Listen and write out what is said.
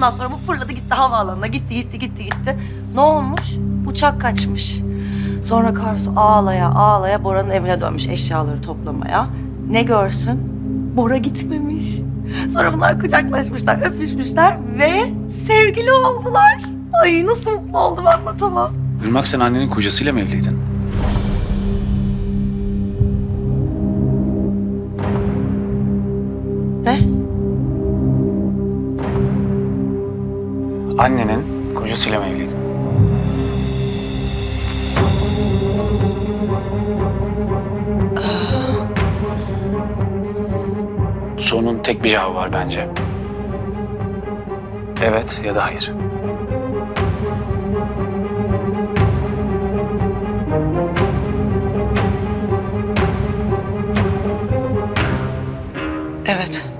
Ondan sonra bu fırladı gitti havaalanına. Gitti gitti gitti gitti. Ne olmuş? Uçak kaçmış. Sonra Karsu ağlaya ağlaya Bora'nın evine dönmüş eşyaları toplamaya. Ne görsün? Bora gitmemiş. Sonra bunlar kucaklaşmışlar, öpüşmüşler ve sevgili oldular. Ay nasıl mutlu oldum anlatamam. Irmak sen annenin kocasıyla mı evliydin? Ne? Annenin kocasıyla mı evliydin? Sorunun tek bir cevabı var bence. Evet ya da hayır. Evet.